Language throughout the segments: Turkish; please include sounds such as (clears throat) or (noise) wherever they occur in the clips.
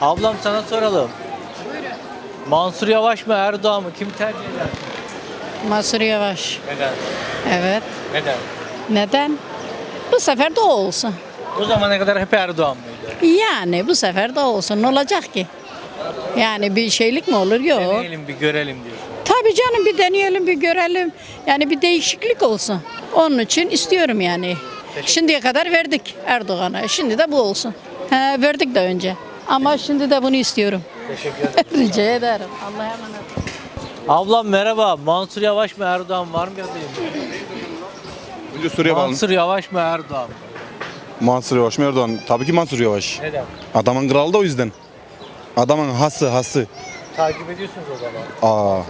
Ablam sana soralım. Mansur Yavaş mı Erdoğan mı? Kim tercih eder? Mansur Yavaş. Neden? Evet. Neden? Neden? Bu sefer de o olsun. O zamana kadar hep Erdoğan mıydı? Yani bu sefer de olsun. Ne olacak ki? Yani bir şeylik mi olur? Yok. Deneyelim bir görelim diyorsun. Tabii canım bir deneyelim bir görelim. Yani bir değişiklik olsun. Onun için istiyorum yani. Şimdiye kadar verdik Erdoğan'a. Şimdi de bu olsun. He, verdik de önce. Ama şimdi de bunu istiyorum. Teşekkür (laughs) ederim. Rica ederim. Allah'a emanet. Ablam merhaba. Mansur Yavaş mı Erdoğan var mı adayım? Önce soruya bağlı. Mansur Yavaş mı Erdoğan mı? Mansur Yavaş mı Erdoğan? Tabii ki Mansur Yavaş. Neden? Adamın kralı da o yüzden. Adamın hası hası. Takip ediyorsunuz o zaman. Aa.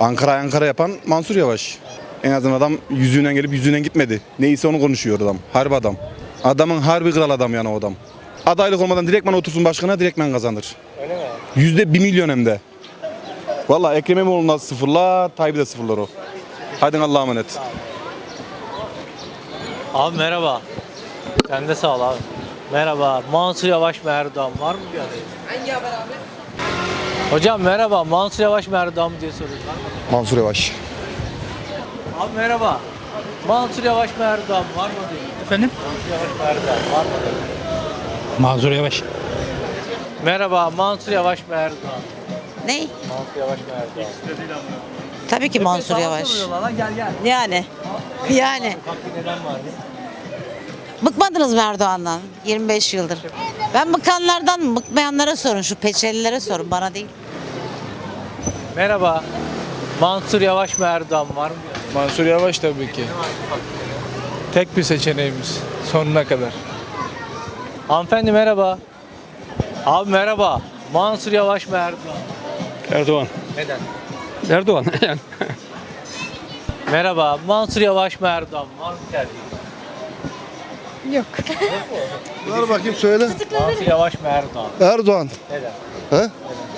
Ankara Ankara yapan Mansur Yavaş. En azından adam yüzüğünden gelip yüzüğünden gitmedi. Neyse onu konuşuyor adam. Harbi adam. Adamın harbi kral adam yani o adam. Adaylık olmadan direktmen otursun başkana direktmen kazanır. Öyle mi? Yüzde bir milyon hem de. Valla Ekrem İmamoğlu'na sıfırla, Tayyip'i de sıfırlar o. Hadi Allah'a emanet. Abi merhaba. Sen de sağ ol abi. Merhaba. Mansur Yavaş mı Erdoğan var mı bir adayım? Hangi haber abi? Hocam merhaba. Mansur Yavaş mı Erdoğan mı diye soruyoruz. Var mı? Mansur Yavaş. Abi merhaba. Mansur Yavaş mı Erdoğan var mı adayım? Efendim? Mansur Yavaş mı Erdoğan var mı adayım? Mansur Yavaş. Merhaba. Mansur Yavaş mı Erdoğan? Ne? Mansur Yavaş mı Erdoğan? Tabii ki Mansur Yavaş. lan, Gel gel. Yani. Yani. Haklı neden var? Bıkmadınız mı Erdoğan'dan? 25 yıldır. Ben bıkanlardan? Bıkmayanlara sorun. Şu peçelilere sorun. Bana değil. Merhaba. Mansur Yavaş mı Erdoğan var mı? Mansur Yavaş tabii ki. Tek bir seçeneğimiz sonuna kadar. Hanımefendi merhaba. Abi merhaba. Mansur Yavaş mı Erdoğan? Erdoğan. Neden? Erdoğan (laughs) yani. Merhaba. Mansur Yavaş mı Erdoğan var mı tercih? Ver bakayım söyle. Mansur Yavaş mı Erdoğan? Erdoğan. Neden?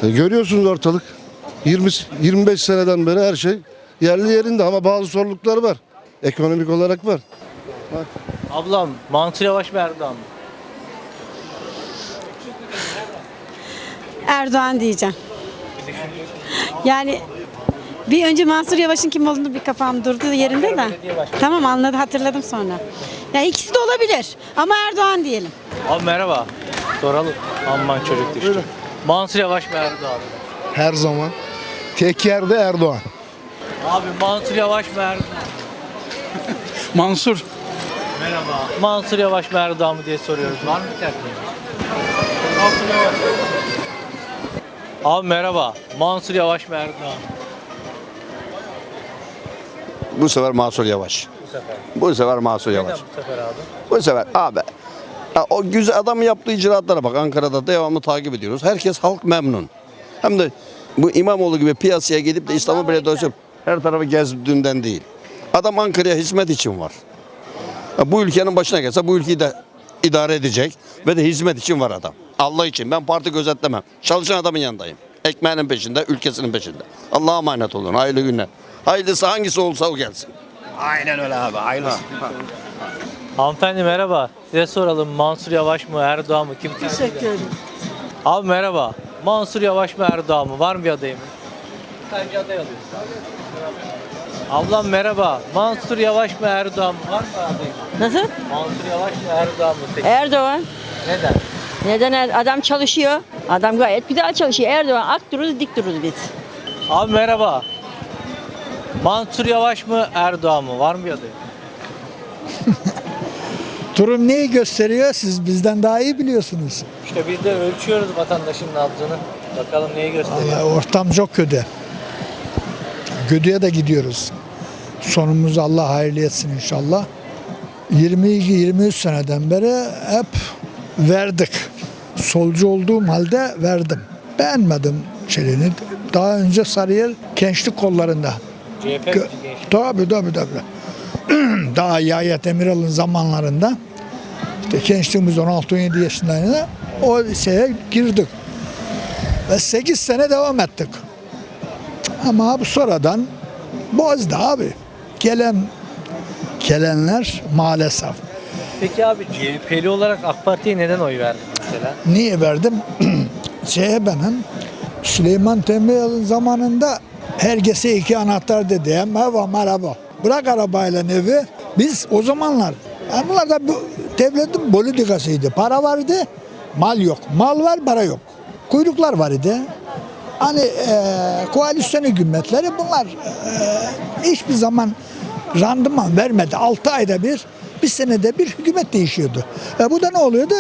He? E, görüyorsunuz ortalık. 20 25 seneden beri her şey yerli yerinde ama bazı sorunlukları var. Ekonomik olarak var. Ablam Mansur Yavaş mı Erdoğan mı? Erdoğan diyeceğim. Yani bir önce Mansur Yavaş'ın kim olduğunu bir kafam durdu yerinde de. Tamam anladım hatırladım sonra. Ya ikisi de olabilir ama Erdoğan diyelim. Abi merhaba. Soralım. Aman çocuk düştü. Mansur Yavaş mı Erdoğan? mı? Her zaman. Tek yerde Erdoğan. Abi Mansur Yavaş mı Erdoğan? mı? (laughs) Mansur. Merhaba. Mansur Yavaş mı Erdoğan mı diye soruyoruz. Var mı tercih? Mansur Yavaş. Abi merhaba. Mansur Yavaş mı Erdoğan? Bu sefer Mansur Yavaş. Bu sefer. Bu sefer Mansur Neden Yavaş. bu sefer abi? Bu sefer abi. ya o güzel adam yaptığı icraatlara bak Ankara'da devamlı takip ediyoruz. Herkes halk memnun. Hem de bu İmamoğlu gibi piyasaya gidip de İstanbul Belediyesi her tarafı gezdiğinden değil. Adam Ankara'ya hizmet için var. Ya bu ülkenin başına gelse bu ülkeyi de idare edecek ve de hizmet için var adam. Allah için ben parti gözetlemem. Çalışan adamın yanındayım. Ekmeğinin peşinde, ülkesinin peşinde. Allah'a emanet olun. Hayırlı günler. Hayırlısı hangisi olsa o gelsin. Hanımefendi merhaba. Size soralım Mansur Yavaş mı Erdoğan mı? Kim Teşekkür ederim. Abi merhaba. Mansur Yavaş mı Erdoğan mı? Var mı bir adayım? Tercih aday alıyoruz. Ablam merhaba. Mansur Yavaş mı Erdoğan mı? Var mı adayım? Nasıl? Mansur Yavaş mı Erdoğan mı? Peki. Erdoğan. Neden? Neden Er- adam çalışıyor? Adam gayet güzel çalışıyor. Erdoğan ak dururuz dik dururuz biz. Abi merhaba. Mansur Yavaş mı Erdoğan mı? Var mı bir adayım? (laughs) Durum neyi gösteriyor? Siz bizden daha iyi biliyorsunuz. İşte biz de ölçüyoruz vatandaşın nabzını. Bakalım neyi gösteriyor. Vallahi ortam çok kötü. Kötüye de gidiyoruz. Sonumuzu Allah hayırlı etsin inşallah. 22-23 seneden beri hep verdik. Solcu olduğum halde verdim. Beğenmedim şeyini. Daha önce Sarıyer gençlik kollarında. CHP? Tabii tabii tabii. (clears throat) Daha Yahya Demiral'ın zamanlarında işte gençliğimiz 16-17 yaşındaydı. O şeye girdik. Ve 8 sene devam ettik. Ama bu sonradan bozdu abi. Gelen gelenler maalesef. Peki abi CHP'li olarak AK Parti'ye neden oy verdin mesela? Niye verdim? (clears throat) CHP'nin Süleyman Demirel'in zamanında herkese iki anahtar dedi. Merhaba merhaba. Bırak arabayla evi. Biz o zamanlar yani bunlar da bu devletin politikasıydı. Para vardı, mal yok. Mal var, para yok. Kuyruklar var idi. Hani e, koalisyon hükümetleri bunlar e, hiçbir zaman randıman vermedi. 6 ayda bir, bir senede bir hükümet değişiyordu. E, bu da ne oluyordu?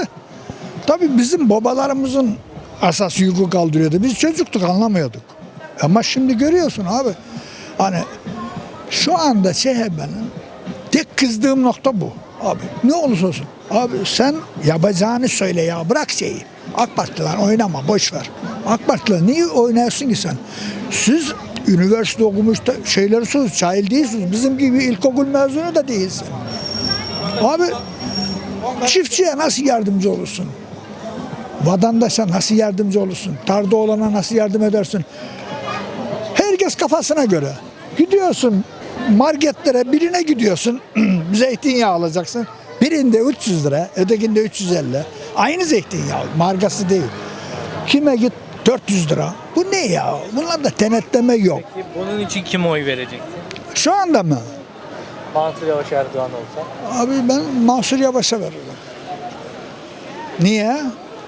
Tabii bizim babalarımızın asas yükü kaldırıyordu. Biz çocuktuk anlamıyorduk. Ama şimdi görüyorsun abi. Hani şu anda CHP'nin tek kızdığım nokta bu. Abi ne olursa olsun. Abi sen yapacağını söyle ya bırak şeyi. AK Parti'den oynama boş ver. AK Parti'den niye oynuyorsun ki sen? Siz üniversite okumuş da şeylersiniz, cahil değilsiniz. Bizim gibi ilkokul mezunu da değilsin. Abi çiftçiye nasıl yardımcı olursun? Vatandaşa nasıl yardımcı olursun? Tarda olana nasıl yardım edersin? Herkes kafasına göre. Gidiyorsun marketlere birine gidiyorsun. (clears throat) zeytinyağı alacaksın. Birinde 300 lira, ötekinde 350. Aynı zeytinyağı, markası değil. Kime git 400 lira. Bu ne ya? Bunlarda denetleme yok. Peki bunun için kime oy vereceksin? Şu anda mı? Mansur Yavaş Erdoğan olsa. Abi ben Mansur Yavaş'a veririm. Niye?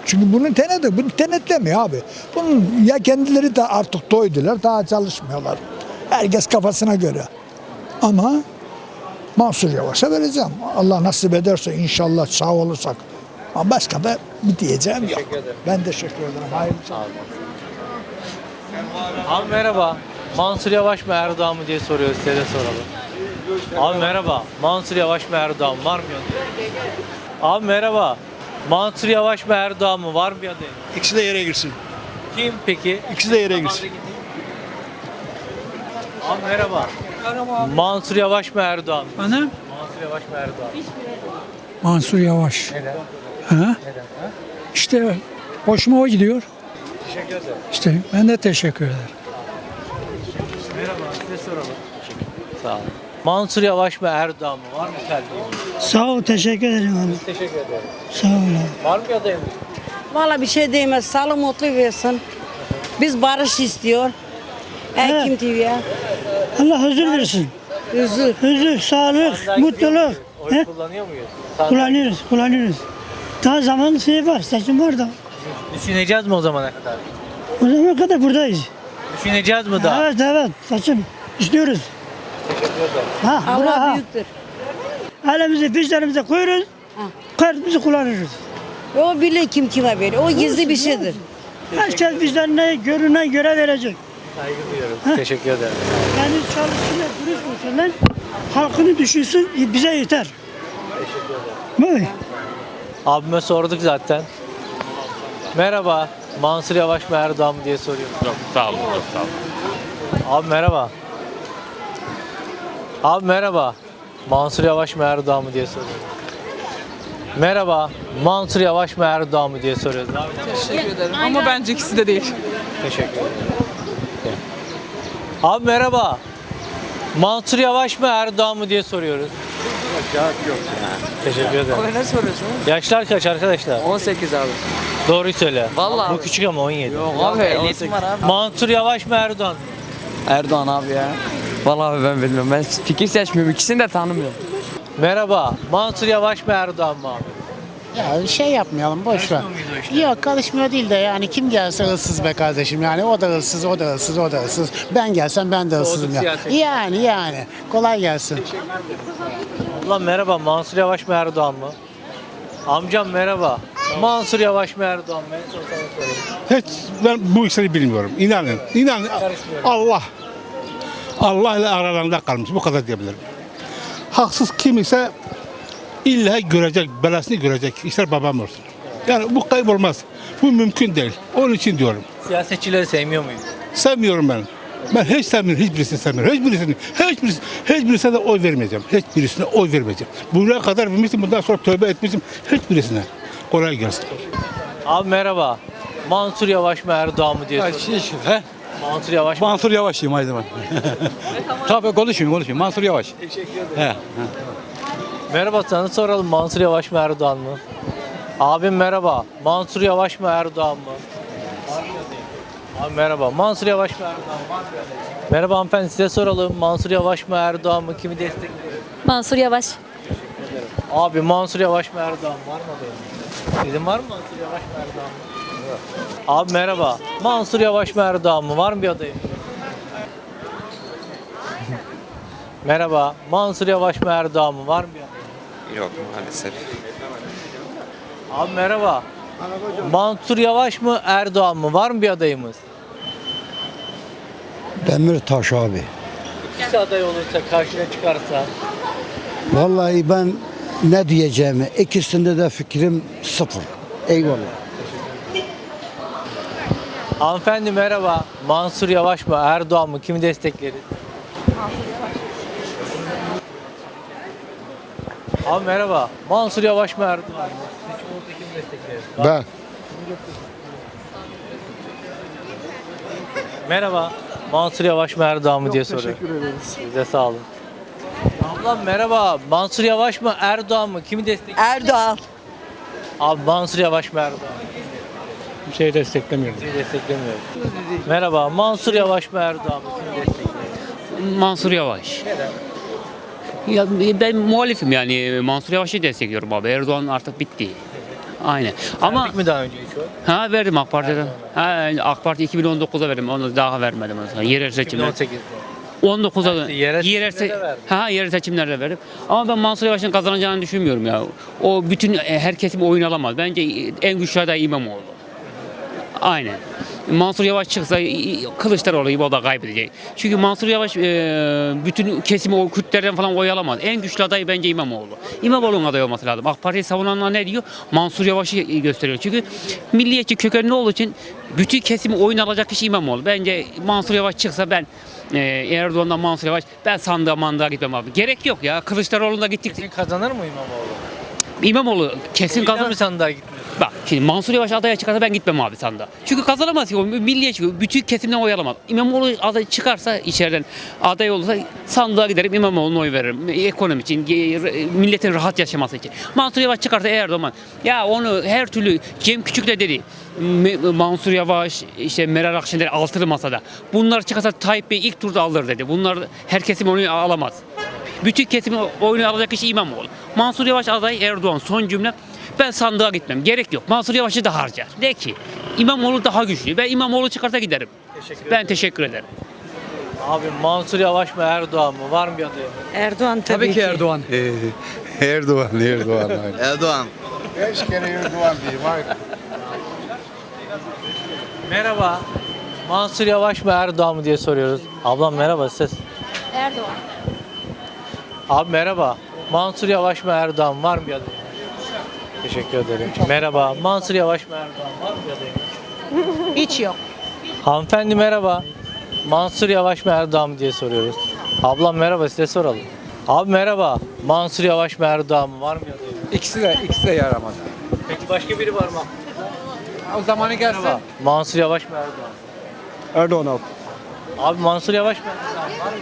Çünkü bunu denedi, bunu denetlemiyor abi. Bunun ya kendileri de artık doydular, daha çalışmıyorlar. Herkes kafasına göre. Ama Mansur Yavaş'a vereceğim. Allah nasip ederse inşallah sağ olursak. Ama başka da bir diyeceğim yok. Ben teşekkür ederim. Hayırlı olsun. Abi merhaba. Mansur Yavaş mı Erdoğan mı diye soruyoruz size de soralım. Abi merhaba. Mansur Yavaş mı Erdoğan var mı adayım? Abi merhaba. Mansur Yavaş mı Erdoğan mı? Var mı adayım? İkisi de yere girsin. Kim peki? İkisi de yere girsin. Abi merhaba. Mansur Yavaş mı Erdoğan mı? Anam? Mansur Yavaş mı Erdoğan? Mansur Yavaş. Neden? Ha? Neden? Ha? İşte hoşuma o gidiyor. Teşekkür ederim. İşte ben de teşekkür ederim. Merhaba. Size soralım. Sağ olun. Mansur Yavaş mı Erdoğan mı? Var mı tercihiniz? Sağ ol, teşekkür ederim abi. Teşekkür ederim. Sağ ol. Var mı bir adayım? Valla bir şey değmez. Sağlık mutlu versin. Biz barış istiyor. Ekim TV'ye. Allah huzur versin. Huzur. Huzur, sağlık, mutluluk. Oy He? kullanıyor muyuz? Sandık- Kullanıyoruz, kullanıyoruz. Daha zaman şey var, seçim var da. Düşüneceğiz mi o zamana kadar? O zaman kadar buradayız. Düşüneceğiz mi daha? Evet, evet, seçim istiyoruz. Teşekkür ederim. Ha, Allah ha. büyüktür. Elimizi vicdanımıza koyuyoruz, kartımızı kullanıyoruz. O bilir kim kime veriyor. O gizli bir şeydir. Herkes vicdanına, görüne göre verecek. Saygı duyuyorum. Teşekkür ederim. Yani çalışsınlar, dürüst olsunlar, halkını düşünsün, bize yeter. Teşekkür ederim. Abime sorduk zaten. Merhaba. Mansur Yavaş mı Erdoğan mı diye soruyorum. Sağ olun, sağ olun. Abi merhaba. Abi merhaba. Mansur Yavaş mı Erdoğan mı diye soruyorum. Merhaba. Mansur Yavaş mı Erdoğan mı diye soruyoruz. Abi, Teşekkür ederim. Ama bence ikisi de değil. teşekkür ederim. Abi merhaba. Mansur Yavaş mı Erdoğan mı diye soruyoruz. Teşekkür ederim. Ne soruyorsun? Yaşlar kaç arkadaşlar? 18 abi. Doğruyu söyle. Vallahi Bu küçük ama 17. Abi 18. var abi. Mansur Yavaş mı Erdoğan mı? Erdoğan abi ya. Vallahi ben bilmiyorum. Ben fikir seçmiyorum. İkisini de tanımıyorum. Merhaba. Mansur Yavaş mı Erdoğan mı abi? Ya şey yapmayalım boş ver. Yok karışmıyor değil de yani kim gelse hırsız be kardeşim yani o da hırsız o da hırsız o da hırsız. Ben gelsem ben de hırsızım ya. siyaset. Yani yani kolay gelsin. Ulan merhaba Mansur Yavaş mı Erdoğan mı? Amcam merhaba. Mansur Yavaş mı Erdoğan mı? En son sana sorayım. Hiç ben bu işleri bilmiyorum. İnanın. İnanın. Karışmıyorum. Allah. Allah ile aralarında kalmış. Bu kadar diyebilirim. Haksız kim ise illa görecek, belasını görecek. İster babam olsun. Yani bu kaybolmaz. Bu mümkün değil. Onun için diyorum. Siyasetçileri sevmiyor muyuz? Sevmiyorum ben. Ben hiç sevmiyorum. Hiçbirisini sevmiyorum. Hiçbirisini, hiçbirisi, hiçbirisine de oy vermeyeceğim. Hiçbirisine oy vermeyeceğim. Buraya kadar vermiştim. Bundan sonra tövbe etmiştim. Hiçbirisine. Kolay gelsin. Abi merhaba. Mansur Yavaş mı Erdoğan mı diye soruyorum. He? Mansur Yavaş? Mansur Yavaş'ıyım haydi ben. Tabii konuşayım konuşayım. Mansur Yavaş. (laughs) He. Merhaba sana soralım Mansur Yavaş mı Erdoğan mı? Abim merhaba. Mansur Yavaş mı Erdoğan mı? Abi merhaba. Mansur Yavaş mı Erdoğan mı? Merhaba hanımefendi size soralım. Mansur Yavaş mı Erdoğan mı? Kimi destekliyor? Mansur Yavaş. Abi Mansur Yavaş mı Erdoğan mı? Var mı adayım? Sizin var mı Mansur Yavaş mı Erdoğan mı? Abi merhaba. Mansur Yavaş mı Erdoğan mı? Var mı bir adayım? merhaba. Mansur Yavaş mı Erdoğan mı? Var mı bir adayım? Yok maalesef. Abi merhaba. Mansur Yavaş mı Erdoğan mı? Var mı bir adayımız? Demirtaş abi. İkisi aday olursa karşına çıkarsa. Vallahi ben ne diyeceğimi ikisinde de fikrim sıfır. Eyvallah. Hanımefendi merhaba. Mansur Yavaş mı Erdoğan mı? Kimi destekleriz? Abi merhaba. Mansur Yavaş mı Erdoğan mı? Seçim olursa kimi destekleriz? Ben. Merhaba. Mansur Yavaş mı Erdoğan mı diye soruyorum. Teşekkür ederiz. Size sağ olun. Ablam merhaba. Mansur Yavaş mı Erdoğan mı? Kimi destekliyor? Erdoğan. Abi Mansur Yavaş mı Erdoğan mı? Bir şey desteklemiyorum. Kimi desteklemiyor. Merhaba. Mansur Yavaş mı Erdoğan mı? Kimi? Mansur Yavaş. Ya ben muhalifim yani Mansur Yavaş'ı destekliyorum abi. Erdoğan artık bitti. Aynen. Ama Verdik mi daha önce hiç oy? ha verdim AK Parti'de. Ha, AK Parti 2019'da verdim. Onu daha vermedim. Mesela. Yerel seçimler. 2018'de. 19'da Yerel yerel, seçimlerde ha yerel seçimlerde verdim. Ama ben Mansur Yavaş'ın kazanacağını düşünmüyorum ya. O bütün e, her kesim oyun alamaz. Bence en güçlü aday İmamoğlu. Aynen. Mansur Yavaş çıksa Kılıçdaroğlu gibi o da kaybedecek. Çünkü Mansur Yavaş e, bütün kesimi o Kürtlerden falan oy alamaz. En güçlü aday bence İmamoğlu. İmamoğlu'nun aday olması lazım. AK Parti'yi savunanlar ne diyor? Mansur Yavaş'ı gösteriyor. Çünkü milliyetçi kökenli olduğu için bütün kesimi oyun alacak kişi İmamoğlu. Bence Mansur Yavaş çıksa ben e, Erdoğan'dan Mansur Yavaş ben sandığa mandığa gitmem abi. Gerek yok ya. Kılıçdaroğlu'nda gittik. Kesin kazanır mı İmamoğlu? İmamoğlu kesin kazanır. mi sandığa gitmiyor? Bak şimdi Mansur Yavaş adaya çıkarsa ben gitmem abi sandığa. Çünkü kazanamaz ki o milliyetçi bütün kesimden oy alamaz. İmamoğlu aday çıkarsa içeriden aday olursa sandığa giderim İmamoğlu'na oy veririm. Ekonomi için, milletin rahat yaşaması için. Mansur Yavaş çıkarsa Erdoğan ya onu her türlü Cem Küçük de dedi. Mansur Yavaş, işte Meral Akşener altılı masada. Bunlar çıkarsa Tayyip Bey ilk turda alır dedi. Bunlar her kesim onu alamaz. Bütün kesimin oyunu alacak kişi İmamoğlu. Mansur Yavaş aday Erdoğan son cümle. Ben sandığa gitmem. Gerek yok. Mansur Yavaş'ı da harcar. De ki İmamoğlu daha güçlü. Ben İmamoğlu çıkarsa giderim. ben teşekkür ederim. Abi Mansur Yavaş mı Erdoğan mı? Var mı bir adayım? Erdoğan tabii, ki. Erdoğan. Erdoğan, Erdoğan. (laughs) Erdoğan. Beş kere Erdoğan diyeyim. Merhaba. Mansur Yavaş mı Erdoğan mı diye soruyoruz. Ablam merhaba ses. Erdoğan. Abi merhaba. Mansur Yavaş mı Erdoğan var mı bir adayım? Teşekkür ederim. Merhaba. Mansur Yavaş mı Erdoğan var mı bir adayım? Hiç yok. Hanımefendi merhaba. Mansur Yavaş mı Erdoğan mı diye soruyoruz. Ablam merhaba size soralım. Abi merhaba. Mansur Yavaş mı Erdoğan mı? Var mı bir adayım? İkisi de, ikisi de yaramadı. Peki başka biri var mı? O zamanı gelse. Merhaba. Mansur Yavaş mı Erdoğan mı? Erdoğan abi. Abi Mansur Yavaş mı Erdoğan var mı?